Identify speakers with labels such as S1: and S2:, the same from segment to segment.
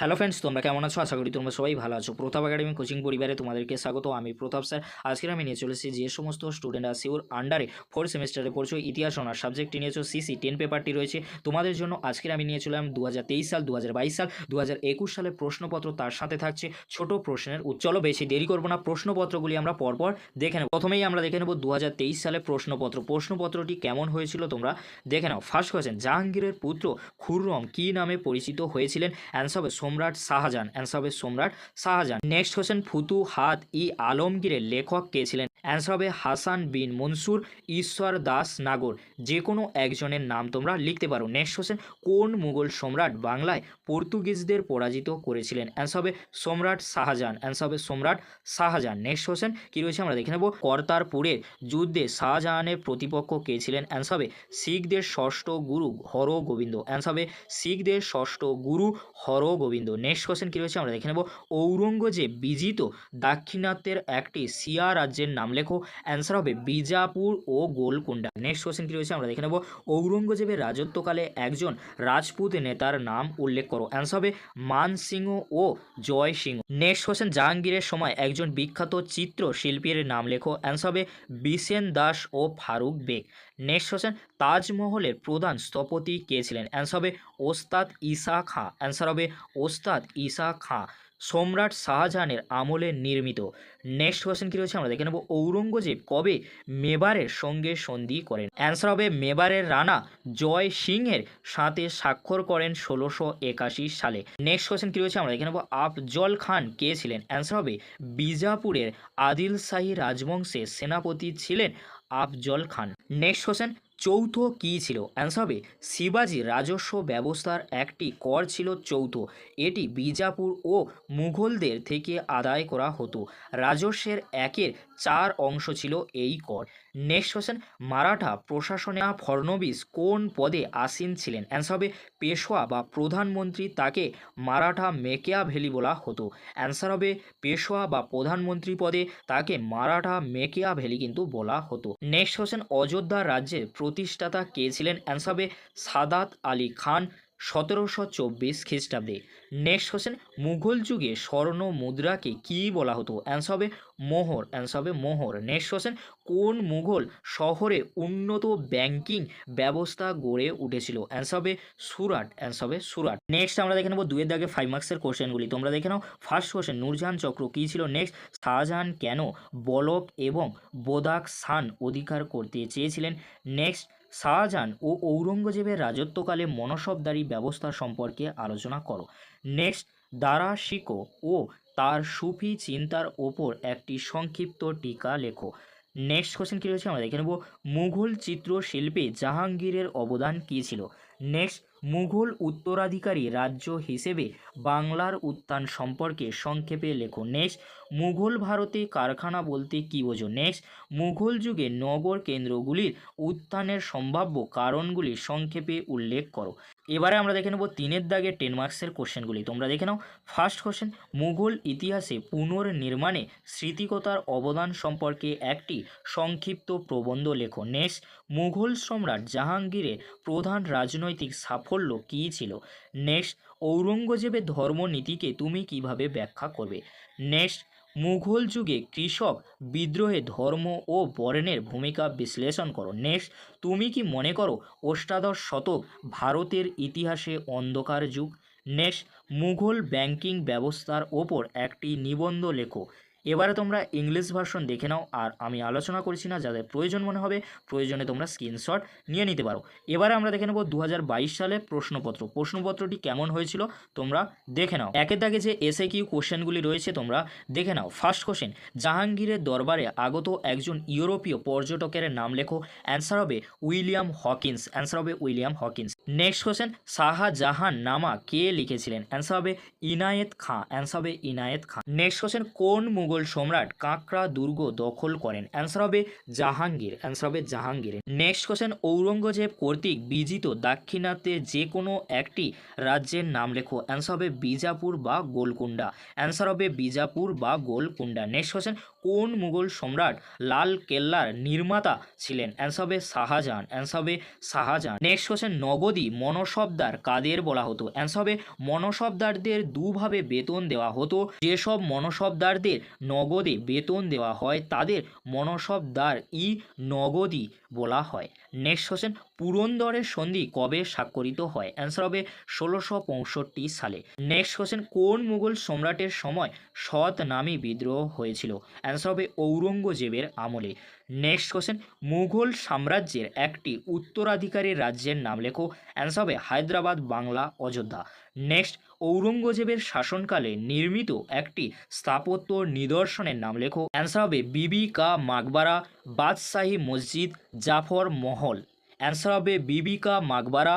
S1: Hello friends তোমরা কেমন আছো? আশা করি তোমরা সবাই ভালো আছো। প্রতাপ একাডেমি কোচিং পরিবারে তোমাদেরকে স্বাগত, আমি প্রতাপ স্যার। আজকের আমি নিয়ে চলেছি যে সমস্ত স্টুডেন্টরা সিওর আন্ডারে ফোর্থ সেমিস্টারে পড়ছো, ইতিহাস অনার সাবজেক্টটি নিয়েছো সিসি টেন পেপারটি রয়েছে। তোমাদের জন্য আজকের আমি নিয়ে চলাম দু সাল দু হাজার বাইশ সাল দু সালের প্রশ্নপত্র তার সাথে থাকছে ছোট প্রশ্নের। চলো বেশি দেরি করব না, প্রশ্নপত্রগুলি আমরা পরপর দেখে নেব। প্রথমেই আমরা দেখে নেব দু হাজার তেইশ সালে প্রশ্নপত্র। প্রশ্নপত্রটি কেমন হয়েছিল তোমরা দেখে নাও। ফার্স্ট কোয়েশ্চেন জাহাঙ্গীরের পুত্র খুররম কী নামে পরিচিত হয়েছিলেন? অ্যান্সার সম্রাট শাহজাহান অ্যান্সার হবে সম্রাট শাহজাহান। নেক্সট কোয়েশ্চেন ফুতু, হাত, ই, আলমগীরের লেখক কে ছিলেন? অ্যান্সার হবে হাসান বিন মনসুর, ঈশ্বর দাস নাগর। যে কোনো একজনের নাম তোমরা লিখতে পারো। নেক্সট কোয়েশ্চেন কোন মুঘল সম্রাট বাংলায় পর্তুগিজদের পরাজিত করেছিলেন? অ্যান্সার হবে সম্রাট শাহজাহান অ্যান্সার হবে সম্রাট শাহজাহান। নেক্সট কোয়েশ্চেন কী রয়েছে আমরা দেখে নেব? কর্তারপুরের যুদ্ধে শাহজাহানের প্রতিপক্ষ কে ছিলেন? অ্যান্সার হবে শিখদের ষষ্ঠ গুরু হর গোবিন্দ অ্যান্সার হবে শিখদের ষষ্ঠ গুরু হর গোবিন্দ নেক্সট কোয়েশ্চেন কী রয়েছে আমরা দেখে নেব। ঔরঙ্গজেব বিজিত দাক্ষিণাত্যের একটি সিয়া রাজ্যের নাম লেখো। অ্যান্সার হবে বিজাপুর ও গোলকুন্ডা নেক্সট কোয়েশ্চেন কী রয়েছে আমরা দেখে নেব। ঔরঙ্গজেবের রাজত্বকালে একজন রাজপুত নেতার নাম উল্লেখ করো। অ্যান্সার হবে মান সিংহ ও জয় সিংহ নেক্সট কোয়েশ্চেন জাহাঙ্গীরের সময় একজন বিখ্যাত চিত্র শিল্পীর নাম লেখো। অ্যান্সার হবে বিসেন দাস ও ফারুক বেগ। নেক্সট কোয়েশ্চেন তাজমহলের প্রধান স্থপতি কে ছিলেন? অ্যান্সার হবে ওস্তাদ ঈসা খাঁ। অ্যান্সার হবে ওস্তাদ ঈসা খাঁ। সম্রাট শাহজাহানের আমলে নির্মিত। নেক্সট কোয়েশ্চেন কী রয়েছে আমরা দেখে নেব। ঔরঙ্গজেব কবে মেবারের সঙ্গে সন্ধি করেন? অ্যান্সার হবে মেবারের রানা জয় সিংহের সাথে স্বাক্ষর করেন ষোলোশো একাশি সালে। নেক্সট কোয়েশ্চেন কী রয়েছে আমরা দেখে নেব। আফজল খান কে ছিলেন? অ্যান্সার হবে বিজাপুরের আদিল শাহী রাজবংশের সেনাপতি ছিলেন আফজল খান। নেক্সট কোয়েশ্চেন চৌথ কী ছিল? অ্যান্সার হবে, শিবাজি রাজস্ব ব্যবস্থার একটি কর ছিল চৌথ। এটি বিজাপুর ও মুঘলদের থেকে আদায় করা হতো। রাজস্বের একের চার অংশ ছিল এই কর। নেক্সট কোয়েশ্চেন মারাঠা প্রশাসনে ফড়নবিস কোন পদে আসীন ছিলেন? অ্যান্সার হবে, পেশোয়া বা প্রধানমন্ত্রী তাকে মারাঠা মেকেয়া ভ্যালি বলা হতো। অ্যান্সার হবে, পেশোয়া বা প্রধানমন্ত্রী পদে তাকে মারাঠা মেকেয়া ভ্যালি কিন্তু বলা হতো। নেক্সট কোয়েশ্চেন অযোধ্যা রাজ্যের প্রতিষ্ঠাতা কে ছিলেন? অ্যান্সার হবে, সাদাত আলী খান, সতেরোশো চব্বিশ খ্রিস্টাব্দে। নেক্সট কোয়েশ্চেন মুঘল যুগে স্বর্ণ মুদ্রাকে কী বলা হতো? অ্যান্সার হবে মোহর অ্যান্সার হবে মোহর। নেক্সট কোয়েশ্চেন কোন মুঘল শহরে উন্নত ব্যাংকিং ব্যবস্থা গড়ে উঠেছিল? অ্যান্সার হবে সুরাট অ্যান্সার হবে সুরাট। নেক্সট আমরা দেখে নেব দুয়ের দাগে ফাইভ মার্কসের কোশ্চেনগুলি তোমরা দেখে নাও ফার্স্ট কোশ্চেন নূরজাহান চক্র কী ছিল? নেক্সট শাহজাহান কেন বলক এবং বোদাক সান অধিকার করতে চেয়েছিলেন? নেক্সট শাহজাহান ও ঔরঙ্গজেবের রাজত্বকালে মনসবদারি ব্যবস্থা সম্পর্কে আলোচনা করো। নেক্সট দারা শিকো ও তার সুফি চিন্তার ওপর একটি সংক্ষিপ্ত টিকা লেখো। নেক্সট কোশ্চেন কী রয়েছে? আমরা দেখে নেব। মুঘল চিত্রশিল্পে জাহাঙ্গীরের অবদান কী ছিল? নেক্সট, মুঘল উত্তরাধিকারী রাজ্য হিসেবে বাংলার উত্থান সম্পর্কে সংক্ষেপে লেখো। নেক্সট মুঘল ভারতে কারখানা বলতে কী বোঝো? নেক্সট মুঘল যুগে নগর কেন্দ্রগুলির উত্থানের সম্ভাব্য কারণগুলি সংক্ষেপে উল্লেখ করো। এবারে আমরা দেখে নেব তিনের দাগে টেন মার্কসের কোশ্চেনগুলি তোমরা দেখে নাও। ফার্স্ট কোশ্চেন মুঘল ইতিহাসে পুনর্নির্মাণে স্মৃতিকতার অবদান সম্পর্কে একটি সংক্ষিপ্ত প্রবন্ধ লেখো। নেক্সট মুঘল সম্রাট জাহাঙ্গীরের প্রধান রাজনৈতিক সাফল্য কী ছিল? নেক্সট ঔরঙ্গজেবের ধর্মনীতিকে তুমি কীভাবে ব্যাখ্যা করবে? নেক্সট মুঘল যুগে কৃষক বিদ্রোহে ধর্ম ও বর্ণের ভূমিকা বিশ্লেষণ করো। নেক্সট, তুমি কি মনে করো অষ্টাদশ শতক ভারতের ইতিহাসে অন্ধকার যুগ? নেক্সট, মুঘল ব্যাংকিং ব্যবস্থার ওপর একটি নিবন্ধ লেখো। এবারে তোমরা ইংলিশ ভার্সন দেখে নাও, আর আমি আলোচনা করছি না, যাদের প্রয়োজন মনে হবে, প্রয়োজনে তোমরা স্ক্রিনশট নিয়ে নিতে পারো। এবারে আমরা দেখে নেব দু হাজার বাইশ সালে প্রশ্নপত্র। প্রশ্নপত্রটি কেমন হয়েছিল, তোমরা দেখে নাও। একের দাগে যে এসে কিউ কোশ্চেনগুলি রয়েছে, তোমরা দেখে নাও। ফার্স্ট কোশ্চেন জাহাঙ্গীরের দরবারে আগত একজন ইউরোপীয় পর্যটকের নাম লেখো। অ্যান্সার হবে উইলিয়াম হকিন্স। অ্যান্সার হবে William Hawkins. Next question Shahjahan Nama কে লিখেছিলেন? অ্যান্সার হবে ইনায়েত খাঁ অ্যান্সার হবে ইনায়েত খাঁ। নেক্সট কোশ্চেন কোন মুঘল সম্রাট কাঁকড়া দুর্গ দখল করেন? অ্যান্সার হবে জাহাঙ্গীর অ্যান্সার হবে জাহাঙ্গীর। নেক্সট কোশ্চেন ঔরঙ্গজেব কর্তৃক বিজিত দাক্ষিণাত্যে যে কোনো একটি রাজ্যের নাম লেখো। অ্যান্সার হবে বিজাপুর বা গোলকুন্ডা অ্যান্সার হবে বিজাপুর বা গোলকুন্ডা নেক্সট কোশ্চেন কোন মুঘল সম্রাট লাল কেল্লার নির্মাতা ছিলেন? অ্যান্সার হবে শাহজাহান হবে শাহজাহান। নেক্সট কোশ্চেন নগদী মনসবদার কাদের বলা হতো? অ্যান্সার হবে মনসবদারদের দুভাবে বেতন দেওয়া হতো। যেসব মনসবদারদের নগদে বেতন দেওয়া হয়, তাদের মনসবদার ই নগদী বলা হয়। নেক্সট কোশ্চেন পুরন্দরের সন্ধি কবে স্বাক্ষরিত হয়? অ্যান্সার হবে ষোলোশো পঁয়ষট্টি সালে। নেক্সট কোশ্চেন কোন মুঘল সম্রাটের সময় সৎ নামী বিদ্রোহ হয়েছিল? অ্যান্সার হবে ঔরঙ্গজেবের আমলে। নেক্সট কোশ্চেন মুঘল সাম্রাজ্যের একটি উত্তরাধিকারী রাজ্যের নাম লেখো। অ্যান্সার হবে হায়দ্রাবাদ, বাংলা, অযোধ্যা। নেক্সট ঔরঙ্গজেবের শাসনকালে নির্মিত একটি স্থাপত্য নিদর্শনের নাম লেখো। অ্যান্সার হবে বিবি কা মাকবারা, বাদশাহী মসজিদ, জাফর মহল। অ্যান্সার হবে বিবি কা মাকবারা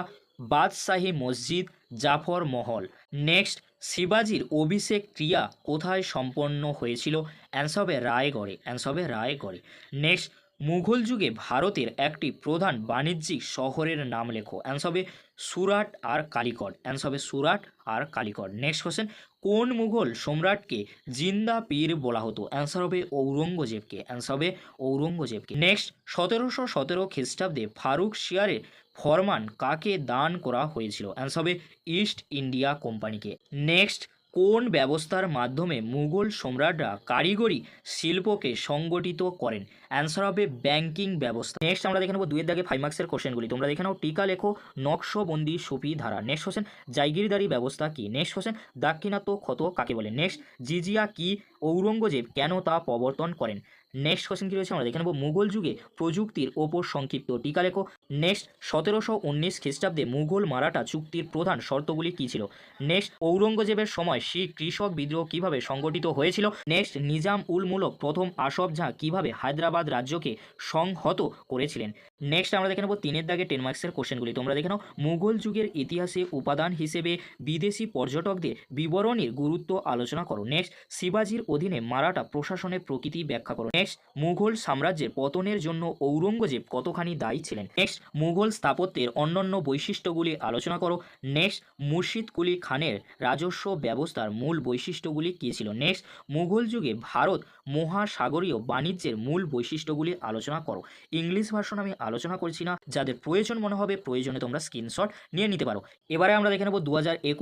S1: বাদশাহী মসজিদ, জাফর মহল। নেক্সট, শিবাজির অভিষেক ক্রিয়া কোথায় সম্পন্ন হয়েছিল? অ্যান্সার রায়গড়ে অ্যান্সার রায়গড়ে নেক্সট, মুঘল যুগে ভারতের একটি প্রধান বাণিজ্যিক শহরের নাম লেখো। অ্যান্সার হবে সুরাট আর কালিকট অ্যান্সার হবে সুরাট আর কালিকট। নেক্সট কোশ্চেন কোন মুঘল সম্রাটকে জিন্দা পীর বলা হতো? অ্যান্সার হবে ঔরঙ্গজেবকে। অ্যান্সার হবে ঔরঙ্গজেবকে। নেক্সট সতেরোশো সতেরো খ্রিস্টাব্দে ফারুক শিয়ারের ফরমান কাকে দান করা হয়েছিল? অ্যান্সার হবে ইস্ট ইন্ডিয়া কোম্পানিকে নেক্সট কোন ব্যবস্থার মাধ্যমে মুঘল সম্রাটরা কারিগরি শিল্পকে সংগঠিত করেন? অ্যান্সার হবে ব্যাংকিং ব্যবস্থা। নেক্সট আমরা দেখে নেব দুয়ের দাগে ফাইভ মার্কসের কোশ্চেনগুলি তোমরা দেখে নাও, টিকা লেখো, নকশবন্দি সুফি ধারা নেক্সট হোসেন, জাইগিরদারি ব্যবস্থা কি? নেক্সট হোসেন, দাক্ষিণাত্য ক্ষত কাকে বলে? নেক্সট জিজিয়া কি ঔরঙ্গজেব কেন তা প্রবর্তন করেন? নেক্সট কোশ্চেন কী রয়েছে? আমরা দেখে নেব। মুঘল যুগে প্রযুক্তির ওপর সংক্ষিপ্ত টিকা লেখো। নেক্সট সতেরোশো উনিশ খ্রিস্টাব্দে মুঘল মারাঠা চুক্তির প্রধান শর্তগুলি কী ছিল? নেক্সট ঔরঙ্গজেবের সময় শিখ কৃষক বিদ্রোহ কীভাবে সংগঠিত হয়েছিল? নেক্সট নিজাম উলমূলক প্রথম আসব ঝাঁ কীভাবে হায়দ্রাবাদ রাজ্যকে সংহত করেছিলেন? নেক্সট আমরা দেখে নেব তিনের দাগে টেন মার্কসের কোশ্চেনগুলি তোমরা দেখে নাও, মুঘল যুগের ইতিহাসে উপাদান হিসেবে বিদেশি পর্যটকদের বিবরণীর গুরুত্ব আলোচনা করো। নেক্সট শিবাজির অধীনে মারাঠা প্রশাসনের প্রকৃতি ব্যাখ্যা করো। নেক্সট মুঘল সাম্রাজ্যের পতনের জন্য ঔরঙ্গজেব কতখানি দায়ী ছিলেন? নেক্সট মুঘল স্থাপত্যের অন্যান্য বৈশিষ্ট্যগুলি আলোচনা করো। নেক্সট মুর্শিদ কুলি খানের রাজস্ব ব্যবস্থার মূল বৈশিষ্ট্যগুলি কী ছিল? নেক্সট মুঘল যুগে ভারত মহাসাগরীয় বাণিজ্যের মূল বৈশিষ্ট্যগুলি আলোচনা করো। ইংলিশ ভার্সন আমি আলোচনা করছি না। যাদের প্রয়োজন মনে হবে, প্রয়োজনে তোমরা স্ক্রিনশট নিয়ে নিতে পারো। এবারে আমরা দেখে নেব দু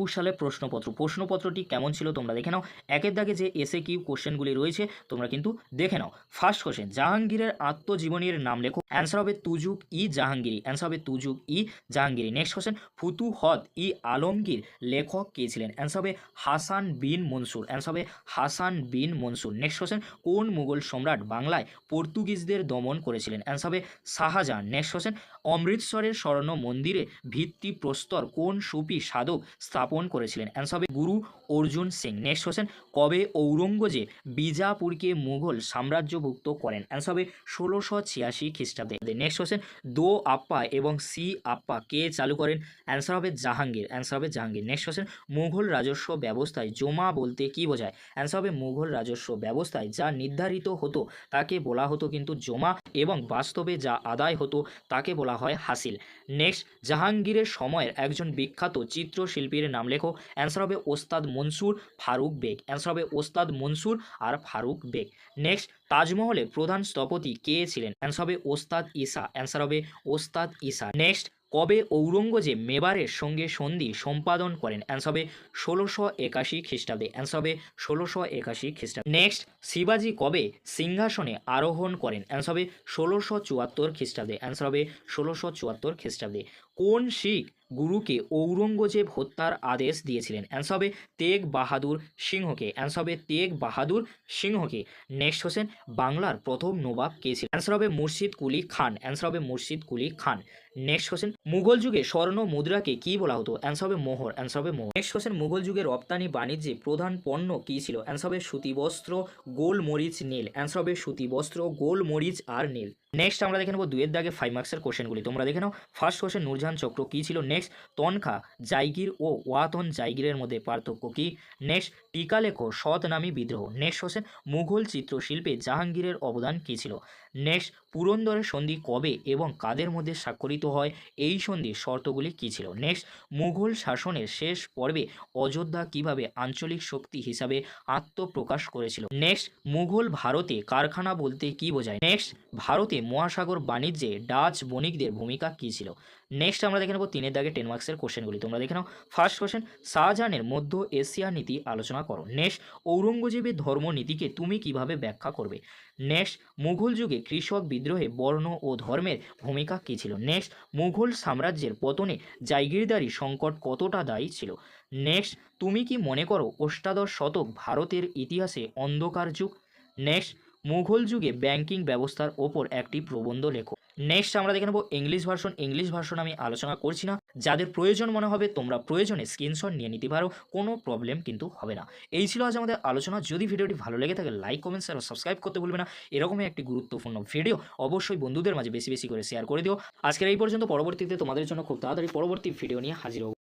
S1: সালের প্রশ্নপত্র। প্রশ্নপত্রটি কেমন ছিল তোমরা দেখে নাও। একের দাগে যে এসে কিউ কোশ্চেনগুলি রয়েছে, তোমরা কিন্তু দেখে নাও। ফার্স্ট কোশ্চেন জাহাঙ্গীরের আত্মজীবনীর নাম লেখো। অ্যান্সার হবে তুজুক ই জাহাঙ্গীরি। অ্যান্সার হবে তুজুক ই জাহাঙ্গীরি। নেক্সট কোশ্চেন ফুতু ফুতুহদ ই আলমগীর লেখক কে ছিলেন? অ্যান্সার হবে হাসান বিন মনসুর। অ্যান্সার হবে হাসান বিন মনসুর। নেক্সট কোশ্চেন কোন মুঘল সম্রাট বাংলায় পর্তুগিজদের দমন করেছিলেন? অ্যান্সার হবে শাহজাহান। নেক্সট কোশ্চেন অমৃতসরের স্বর্ণ মন্দিরে ভিত্তি প্রস্তর কোন সুফি সাধক স্থাপন করেছিলেন? অ্যান্সার গুরু অর্জুন সিং। নেক্সট কোশ্চেন কবে ঔরঙ্গজেব বিজাপুরকে মুঘল সাম্রাজ্যভুক্ত করেন? অ্যান্সার হবে ষোলোশো ছিয়াশি খ্রিস্টাব্দে। নেক্সট কোশ্চেন দো আপ্পা এবং সি আপ্পা কে চালু করেন? অ্যান্সার হবে জাহাঙ্গীর। অ্যান্সার হবে জাহাঙ্গীর। নেক্সট কোশ্চেন মুঘল রাজস্ব ব্যবস্থায় জমা বলতে কি বোঝায়? অ্যান্সার হবে মুঘল রাজস্ব ব্যবস্থায় যা নির্ধারিত হতো তাকে বলা হতো কিন্তু জমা এবং বাস্তবে যা আদায় হতো তাকে বলা হয় হাসিল। নেক্সট, জাহাঙ্গীরের সময়ের একজন বিখ্যাত চিত্রশিল্পীর নাম লেখো। অ্যান্সার হবে ওস্তাদ মনসুর ফারুক বেগ। অ্যান্সার হবে ওস্তাদ মনসুর আর ফারুক বেগ। নেক্সট তাজমহলের প্রধান স্থপতি কে ছিলেন? অ্যান্সার হবে ওস্তাদ ইসা অ্যান্সার হবে ওস্তাদ ইসা নেক্সট কবে ঔরঙ্গজেব মেবারের সঙ্গে সন্ধি সম্পাদন করেন? অ্যান্সার হবে ষোলোশো একাশি খ্রিস্টাব্দে। অ্যান্সার হবে ষোলোশো একাশি খ্রিস্টাব্দে। নেক্সট শিবাজি কবে সিংহাসনে আরোহণ করেন? অ্যান্সার হবে ষোলোশো চুয়াত্তর খ্রিস্টাব্দে। অ্যান্সার হবে ষোলোশো চুয়াত্তর খ্রিস্টাব্দে। কোন শিখ গুরুকে ঔরঙ্গজেব হত্যার আদেশ দিয়েছিলেন? অ্যান্সার হবে তেগ বাহাদুর সিংহকে। অ্যান্সার হবে তেগ বাহাদুর সিংহকে। নেক্সট হোসেন বাংলার প্রথম নবাব কে ছিলেন? অ্যান্সার হবে মুর্শিদ কুলি খান। অ্যান্সার হবে মুর্শিদ কুলি খান। নেক্সট হোসেন মুঘল যুগে স্বর্ণ মুদ্রাকে কি বলা হতো? অ্যান্সার হবে মোহর। অ্যান্সার হবে মোহর। নেক্সট হোসেন মুঘল যুগে রপ্তানি বাণিজ্যে প্রধান পণ্য কি ছিল? অ্যান্সার হবে সুতিবস্ত্র, গোলমরিচ নীল। অ্যান্সার হবে সুতিবস্ত্র, গোলমরিচ আর নীল। নেক্সট আমরা দেখে নেব দুয়ের দাগে ফাইভ মার্কসের কোশ্চেনগুলি তোমরা দেখে নাও ফার্স্ট কোশ্চেন নূরজাহান চক্র কী ছিল? নেক্সট তনখা জাইগির ও ওয়াতন জাইগিরের মধ্যে পার্থক্য কী? নেক্সট টিকা সৎ সৎনামী বিদ্রোহ নেক্সট কোশ্চেন মুঘল চিত্রশিল্পে জাহাঙ্গীরের অবদান কী ছিল? নেক্সট পুরন্দরের সন্ধি কবে এবং কাদের মধ্যে স্বাক্ষরিত হয়? এই সন্ধির শর্তগুলি কী ছিল? নেক্সট মুঘল শাসনের শেষ পর্বে অযোধ্যা কীভাবে আঞ্চলিক শক্তি হিসাবে আত্মপ্রকাশ করেছিল? নেক্সট মুঘল ভারতে কারখানা বলতে কি বোঝায়? নেক্সট ভারতে মহাসাগর বাণিজ্যে ডাচ বণিকদের ভূমিকা কী ছিল? নেক্সট আমরা দেখে নেব তিনের দাগে টেন মার্কসের কোশ্চেনগুলি তোমরা দেখে নাও ফার্স্ট কোশ্চেন শাহজাহানের মধ্য এশিয়া নীতি আলোচনা করো। নেক্সট ঔরঙ্গজেবের ধর্মনীতিকে তুমি কীভাবে ব্যাখ্যা করবে? নেক্সট মুঘল যুগে কৃষক বিদ্রোহে বর্ণ ও ধর্মের ভূমিকা কী ছিল? নেক্সট মুঘল সাম্রাজ্যের পতনে জাইগিরদারি সংকট কতটা দায়ী ছিল? নেক্সট তুমি কি মনে করো অষ্টাদশ শতক ভারতের ইতিহাসে অন্ধকার যুগ? নেক্সট মুঘল যুগে ব্যাংকিং ব্যবস্থার ওপর একটি প্রবন্ধ লেখো। নেক্সট আমরা দেখে নেব ইংলিশ ভার্সন ইংলিশ ভার্সন আমি আলোচনা করছি না। যাদের প্রয়োজন মনে হবে, তোমরা প্রয়োজনে স্ক্রিনশট নিয়ে নিতে পারো। কোনো প্রবলেম কিন্তু হবে না। এই ছিল আজ আমাদের আলোচনা। যদি ভিডিওটি ভালো লেগে থাকে লাইক কমেন্ট শেয়ার সাবস্ক্রাইব করতে ভুলবে না। এরকমই একটি গুরুত্বপূর্ণ ভিডিও অবশ্যই বন্ধুদের মাঝে বেশি বেশি করে শেয়ার করে দিও। আজকের এই পর্যন্ত। পরবর্তীতে তোমাদের জন্য খুব তাড়াতাড়ি পরবর্তী ভিডিও নিয়ে হাজির হব।